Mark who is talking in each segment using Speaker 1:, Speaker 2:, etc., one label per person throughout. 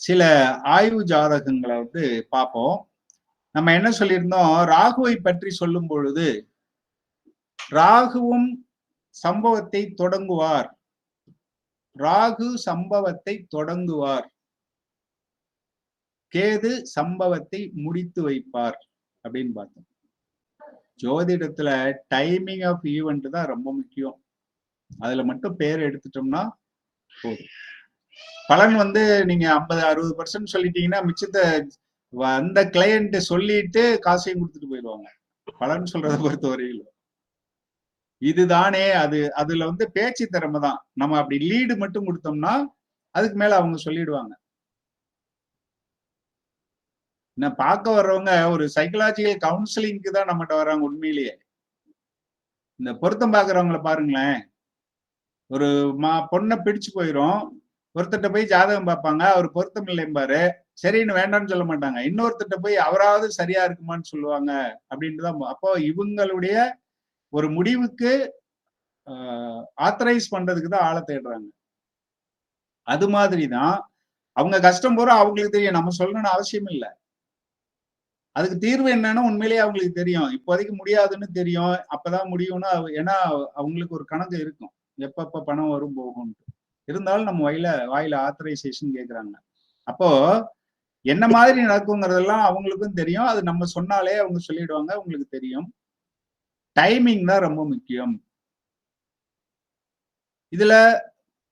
Speaker 1: சில ஆய்வு ஜாதகங்களை வந்து பார்ப்போம். நம்ம என்ன சொல்லியிருந்தோம்? ராகுவை பற்றி சொல்லும் பொழுது ராகுவும் சம்பவத்தை தொடங்குவார். ராகு சம்பவத்தை தொடங்குவார். கேது சம்பவத்தை முடித்து வைப்பார் அப்படின்னு பார்த்தோம். ஜோதிடத்துல டைமிங் ஆஃப் ஈவெண்ட் தான் ரொம்ப முக்கியம். அதுல மட்டும் பேர் எடுத்துட்டோம்னா போதும். பலன் வந்து நீங்க ஐம்பது அறுபது பர்சன்ட் சொல்லிட்டீங்கன்னா மிச்சத்தை அந்த கிளையண்ட் சொல்லிட்டு காசையும் கொடுத்துட்டு போயிடுவாங்க. பலன் சொல்றதை பொறுத்த வரையில இதுதானே அது அதுல வந்து பேச்சு திறமை தான். நம்ம அப்படி லீடு மட்டும் கொடுத்தோம்னா அதுக்கு மேல அவங்க சொல்லிடுவாங்க. என்ன பார்க்க வர்றவங்க ஒரு சைக்கலாஜிக்கல் கவுன்சிலிங்க்கு தான் நம்மகிட்ட வர்றாங்க உண்மையிலேயே. இந்த பொருத்தம் பாக்குறவங்கள பாருங்களேன். ஒரு மா பொண்ணை பிடிச்சு போயிரும் ஒருத்தட்ட போய் ஜாதகம் பார்ப்பாங்க அவர் பொருத்தம் இல்லைம்பாரு சரின்னு வேண்டாம்னு சொல்ல மாட்டாங்க. இன்னொருத்தட்ட போய் அவராவது சரியா இருக்குமான்னு சொல்லுவாங்க அப்படின்ட்டு தான் அப்போ இவங்களுடைய ஒரு முடிவுக்கு ஆத்தரைஸ் பண்றதுக்கு தான் ஆளை தேடுறாங்க. அது மாதிரி தான் அவங்க கஷ்டம் போற அவங்களுக்கு தெரியும். நம்ம சொல்லணும்னு அவசியம் இல்லை. அதுக்கு தீர்வு என்னன்னு உண்மையிலேயே அவங்களுக்கு தெரியும். இப்போதைக்கு முடியாதுன்னு தெரியும். அப்பதான் முடியும்னு ஏன்னா அவங்களுக்கு ஒரு கணக்கு இருக்கும். எப்பப்ப பணம் வரும் போகும்ட்டு இருந்தாலும் நம்ம வாயில வாயில ஆத்தரைசேஷன் கேக்குறாங்க. அப்போ என்ன மாதிரி நடக்குங்கிறதெல்லாம் அவங்களுக்கும் தெரியும். அது நம்ம சொன்னாலே அவங்க சொல்லிடுவாங்க உங்களுக்கு தெரியும். டைமிங் தான் ரொம்ப முக்கியம். இதுல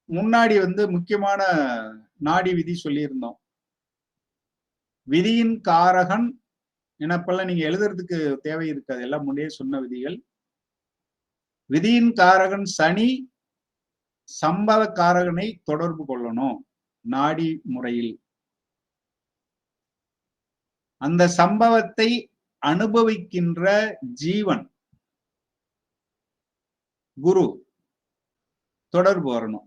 Speaker 1: முன்னாடி வந்து முக்கியமான நாடி விதி சொல்லியிருந்தோம். விதியின் காரகன் எனப்பெல்லாம் நீங்க எழுதுறதுக்கு தேவை இருக்காது. எல்லாம் முன்னே சொன்ன விதிகள். விதியின் காரகன் சனி சம்பவ தொடர்பு கொள்ளணும் நாடி முறையில். அந்த சம்பவத்தை அனுபவிக்கின்ற ஜீவன் குரு தொடர்பு வரணும்.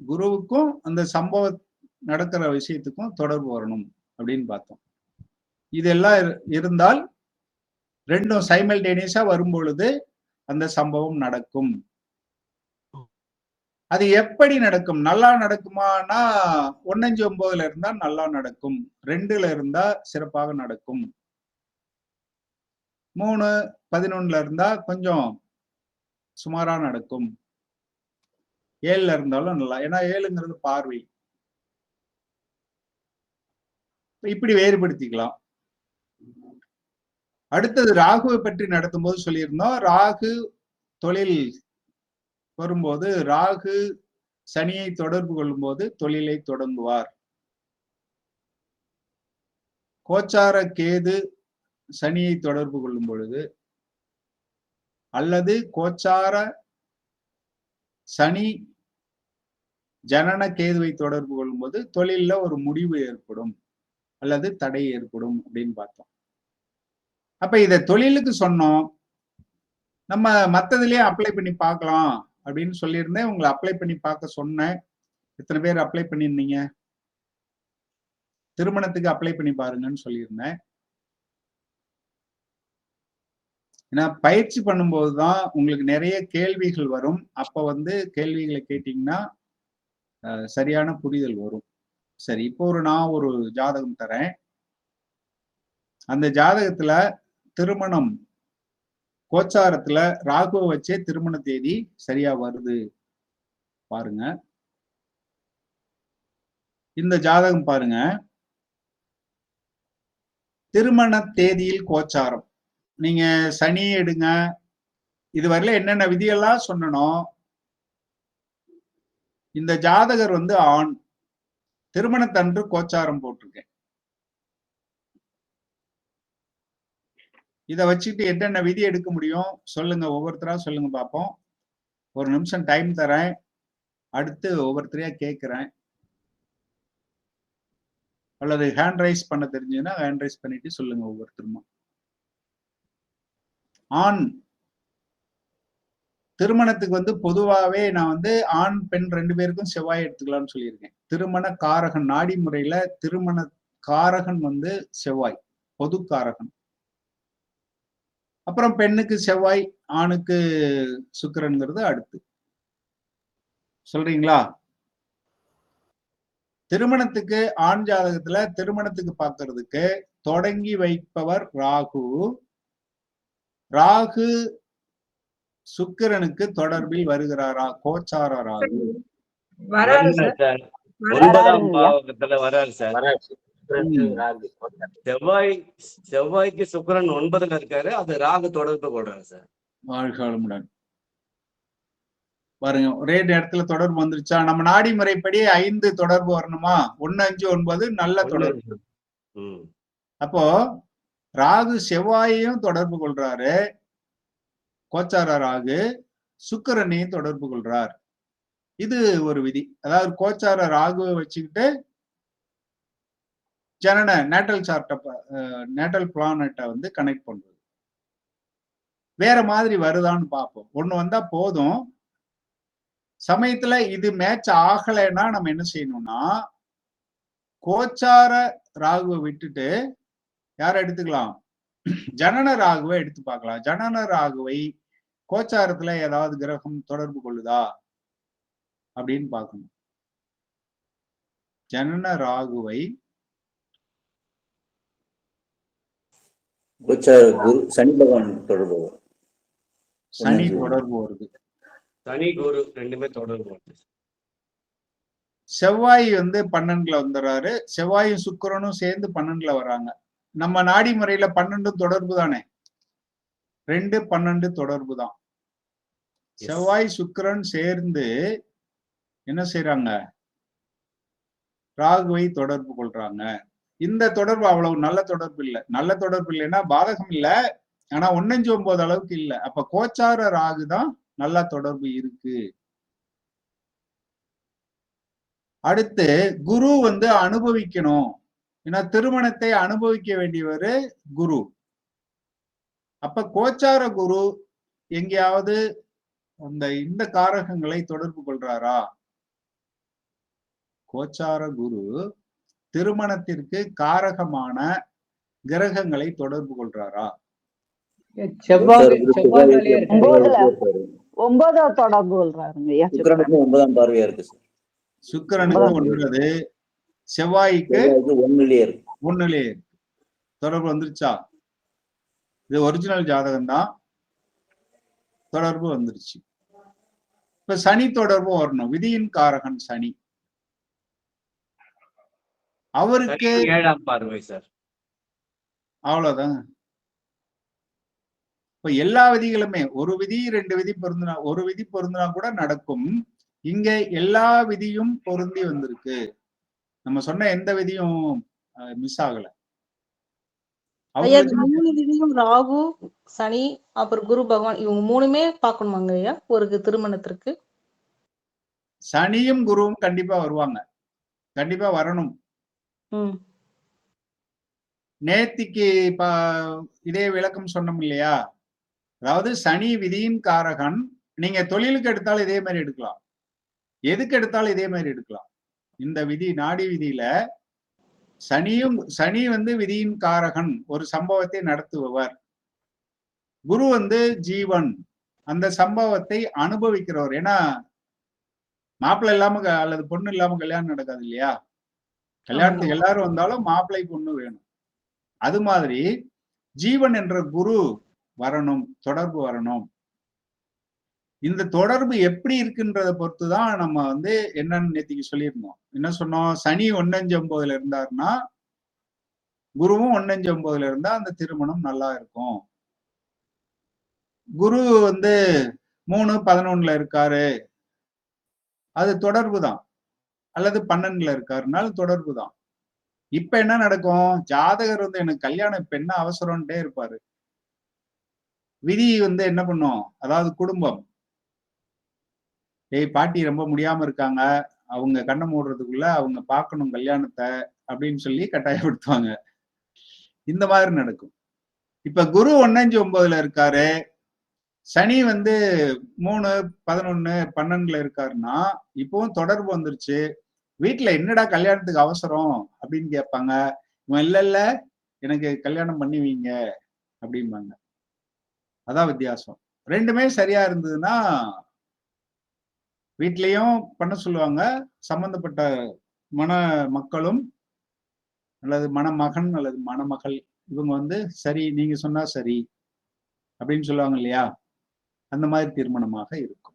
Speaker 1: குருவுக்கும் அந்த சம்பவ நடக்கிற விஷயத்துக்கும் தொடர்பு வரணும் அப்படின்னு பார்த்தோம். இதெல்லாம் இருந்தால் ரெண்டும் சைமல்டேனியஸா வரும் பொழுது அந்த சம்பவம் நடக்கும். அது எப்படி நடக்கும்? நல்லா நடக்குமானா ஒன்னஞ்சு ஒன்பதுல இருந்தா நல்லா நடக்கும். ரெண்டுல இருந்தா சிறப்பாக நடக்கும். மூணு பதினொன்னுல இருந்தா கொஞ்சம் சுமாரா நடக்கும். ஏழுல இருந்தாலும் நல்லா ஏன்னா ஏழுங்கிறது பார்வை. இப்படி வேறுபடுத்திக்கலாம். அடுத்தது ராகுவை பற்றி நடத்தும் போது சொல்லியிருந்தோம். ராகு தொழில் வரும்போது ராகு சனியை தொடர்பு கொள்ளும் போது தொழிலை தொடங்குவார். கோச்சார கேது சனியை தொடர்பு கொள்ளும் பொழுது அல்லது கோச்சார சனி ஜனன கேதுவை தொடர்பு கொள்ளும் போது ஒரு முடிவு ஏற்படும் அல்லது தடை ஏற்படும் அப்படின்னு பார்த்தோம். அப்ப இதை தொழிலுக்கு சொன்னோம். நம்ம மத்ததுலயே அப்ளை பண்ணி பார்க்கலாம். அப்படின்னு சொல்லியிருந்தேன். உங்களை அப்ளை பண்ணி பார்க்க சொன்னேன். எத்தனை பேர் அப்ளை பண்ணியிருந்தீங்க? திருமணத்துக்கு அப்ளை பண்ணி பாருங்கன்னு சொல்லியிருந்தேன். ஏன்னா பயிற்சி பண்ணும்போது தான் உங்களுக்கு நிறைய கேள்விகள் வரும். அப்போ வந்து கேள்விகளை கேட்டிங்கன்னா சரியான புரிதல் வரும். சரி இப்போ ஒரு நான் ஒரு ஜாதகம் தரேன். அந்த ஜாதகத்துல திருமணம் கோச்சாரத்துல ராகுவ வச்சே திருமண தேதி சரியா வருது. பாருங்க. இந்த ஜாதகம் பாருங்க. திருமண தேதியில் கோச்சாரம். நீங்க சனி எடுங்க. இதுவரையில என்னென்ன விதியெல்லாம் சொன்னனோ இந்த ஜாதகர் வந்து ஆண். திருமணத்தன்று கோச்சாரம் போட்டிருக்கேன். இதை வச்சுட்டு என்னென்ன விதி எடுக்க முடியும்? சொல்லுங்க ஒவ்வொருத்தரா சொல்லுங்க பார்ப்போம். ஒரு நிமிஷம் டைம் தரேன். அடுத்து ஒவ்வொருத்தரையா கேட்கிறேன். அல்லது ஹேண்ட் ரைஸ் பண்ண தெரிஞ்சதுன்னா ஹேண்ட் ரைஸ் பண்ணிட்டு சொல்லுங்க ஒவ்வொருத்தருமா. ஆண். திருமணத்துக்கு வந்து பொதுவாகவே நான் வந்து ஆண் பெண் ரெண்டு பேருக்கும் செவ்வாய் எடுத்துக்கலாம்னு சொல்லியிருக்கேன். திருமண காரகன் நாடி முறையில திருமண காரகன் வந்து செவ்வாய் பொது காரகன். அப்புறம் பெண்ணுக்கு செவ்வாய் ஆணுக்கு சுக்கரன்கிறது அடுத்து. சொல்றீங்களா? திருமணத்துக்கு ஆண் ஜாதகத்துல திருமணத்துக்கு பார்க்கிறதுக்கு தொடங்கி வைப்பவர் ராகு. ராகு சுக்கிரனுக்கு தொடர்பில் வருகிறாரா? கோச்சார ராகு.
Speaker 2: வராரு சார்.
Speaker 3: ஒன்பதாம். பாவகத்துல வராரு சார். செவ்வாய் செவ்வாய்க்கு சுக்கிரன் ஒன்பதுல இருக்காரு. அது ராகு தொடர்பு கொள்றாரு சார்.
Speaker 1: வாழ்க வளமுடன் பாருங்க ஒரே நேரத்துல தொடர்பு வந்துருச்சா? நம்ம நாடி முறைப்படி ஐந்து தொடர்பு வரணுமா? ஒன்னு அஞ்சு ஒன்பது நல்ல தொடர்பு.
Speaker 3: ம்.
Speaker 1: அப்போ ராகு செவ்வாயையும் தொடர்பு கொள்றாரு. கோச்சார ராகு சுக்கிரனையும் தொடர்பு கொள்றார். இது ஒரு விதி. அதாவது கோச்சார ராகுவை வச்சுக்கிட்டு ஜனன நேட்டல் சார்ட்டை நேட்டல் பிளானட்டை வந்து கனெக்ட் பண்றது. வேற மாதிரி வருதான்னு பார்ப்போம் ஒன்று வந்தா போதும். சமயத்துல இது மேட்ச் ஆகலைன்னா நம்ம என்ன செய்யணும்னா கோச்சார ராகுவை விட்டுட்டு யாரை எடுத்துக்கலாம்? ஜனன ராகுவை எடுத்து பார்க்கலாம். ஜனன ராகுவை கோச்சாரத்துல ஏதாவது கிரகம் தொடர்பு கொள்ளுதா? அப்படின்னு பார்க்கணும். ஜனன ராகுவை
Speaker 4: கோச்சார குரு சனி பகவான் தொடர்பு வரும்.
Speaker 1: சனி. தொடர்பு வருது.
Speaker 3: சனி குரு ரெண்டுமே தொடர்பு வருது.
Speaker 1: செவ்வாய் வந்து பன்னெண்டுல வந்துடுறாரு செவ்வாயும் சுக்கிரனும் சேர்ந்து பன்னெண்டுல வராங்க. நம்ம நாடி முறையில பன்னெண்டும் தொடர்பு தானே? ரெண்டு பன்னெண்டு தொடர்பு தான். செவ்வாய் சுக்கிரன் சேர்ந்து என்ன செய்றாங்க? ராகுவை தொடர்பு கொள்றாங்க. இந்த தொடர்பு அவ்வளவு நல்ல தொடர்பு இல்லை. நல்ல தொடர்பு இல்லைன்னா பாதகம் இல்ல. ஆனா ஒன்னஞ்சு ஒன்பது அளவுக்கு இல்ல. அப்ப கோச்சார ராகு தான் நல்ல தொடர்பு இருக்கு. அடுத்து குரு வந்து அனுபவிக்கணும். ஏன்னா திருமணத்தை அனுபவிக்க வேண்டியவர் குரு. அப்ப கோச்சார குரு எங்கேயாவது அந்த இந்த காரகங்களை தொடர்பு கொள்றாரா? கோச்சார குரு திருமணத்திற்கு காரகமான கிரகங்களை தொடர்பு கொள்றாரா? சுக்கிரனுக்கு ஒன்பது செவ்வாய்க்கு
Speaker 4: இருக்கு.
Speaker 1: ஒண்ணுலே இருக்கு. தொடர்பு வந்துருச்சா? இது ஒரிஜினல் ஜாதகம் தான் தொடர்பு வந்துருச்சு. இப்ப சனி தொடர்பு வரணும். விதியின் காரகன் சனி. அவருக்கு
Speaker 3: ஏழாம் பார்வை சார்.
Speaker 1: அவ்வளவுதான். இப்ப எல்லா விதிகளுமே ஒரு விதி ரெண்டு விதி பொருந்தினா ஒரு விதி பொருந்தினா கூட நடக்கும். இங்க எல்லா விதியும் பொருந்தி வந்திருக்கு. நம்ம சொன்ன எந்த விதியும் மிஸ் ஆகல.
Speaker 5: விதியும் ராகு சனி அப்புறம் குரு பகவான் இவங்க மூணுமே பார்க்கணுமாங்க ஐயா? ஒரு திருமணத்திற்கு.
Speaker 1: சனியும் குருவும் கண்டிப்பா வருவாங்க. கண்டிப்பா வரணும்.
Speaker 5: ம்.
Speaker 1: நேத்திக்கு இப்ப இதே விளக்கம் சொன்னோம் இல்லையா? அதாவது சனி விதியின் காரகன் நீங்க தொழிலுக்கு எடுத்தாலும் இதே மாதிரி எடுக்கலாம். எதுக்கு எடுத்தாலும் இதே மாதிரி எடுக்கலாம். இந்த விதி நாடி விதியில சனியும் சனி வந்து விதியின் காரகன் ஒரு சம்பவத்தை நடத்துபவர். குரு வந்து ஜீவன் அந்த சம்பவத்தை அனுபவிக்கிறவர். ஏன்னா மாப்பிள்ளை இல்லாம க- அல்லது பொண்ணு இல்லாம கல்யாணம் நடக்காது இல்லையா? கல்யாணத்துக்கு எல்லாரும் வந்தாலும் மாப்பிள்ளை பொண்ணு வேணும். அது மாதிரி ஜீவன் என்ற குரு வரணும் தொடர்பு வரணும். இந்த தொடர்பு எப்படி இருக்குன்றத பொறுத்து தான் நம்ம வந்து என்னன்னு நேத்திக்கு சொல்லியிருந்தோம். என்ன சொன்னோம்? சனி ஒன்னஞ்சு ஒன்பதுல இருந்தாருன்னா குருவும் ஒன்னஞ்சு ஒன்பதுல இருந்தா அந்த திருமணம் நல்லா இருக்கும். குரு வந்து மூணு பதினொன்னுல இருக்காரு. அது தொடர்பு தான் அல்லது பன்னெண்டுல இருக்காருனால தொடர்பு தான் இப்ப என்ன நடக்கும்? ஜாதகர் வந்து எனக்கு கல்யாணம் இப்ப என்ன அவசரம்ட்டே இருப்பாரு. விதி வந்து என்ன பண்ணும்? அதாவது குடும்பம். ஏய் பாட்டி ரொம்ப முடியாம இருக்காங்க. அவங்க கண்ணை மூடுறதுக்குள்ள அவங்க பார்க்கணும் கல்யாணத்தை அப்படின்னு சொல்லி கட்டாயப்படுத்துவாங்க. இந்த மாதிரி நடக்கும். இப்ப குரு ஒன்னஞ்சு ஒன்பதுல இருக்காரு. சனி வந்து மூணு பதினொன்னு பன்னெண்டுல இருக்காருன்னா இப்பவும் தொடர்பு வந்துருச்சு. வீட்டுல என்னடா கல்யாணத்துக்கு அவசரம் அப்படின்னு கேட்பாங்க. இவன் இல்ல இல்ல எனக்கு கல்யாணம் பண்ணுவீங்க அப்படிம்பாங்க. அதான் வித்தியாசம். ரெண்டுமே சரியா இருந்ததுன்னா வீட்லயும் பண்ண சொல்லுவாங்க. சம்பந்தப்பட்ட மண மக்களும் அல்லது மணமகன் அல்லது மணமகள் இவங்க வந்து சரி நீங்க சொன்னா சரி அப்படின்னு சொல்லுவாங்க இல்லையா? அந்த மாதிரி திருமணமாக இருக்கும்.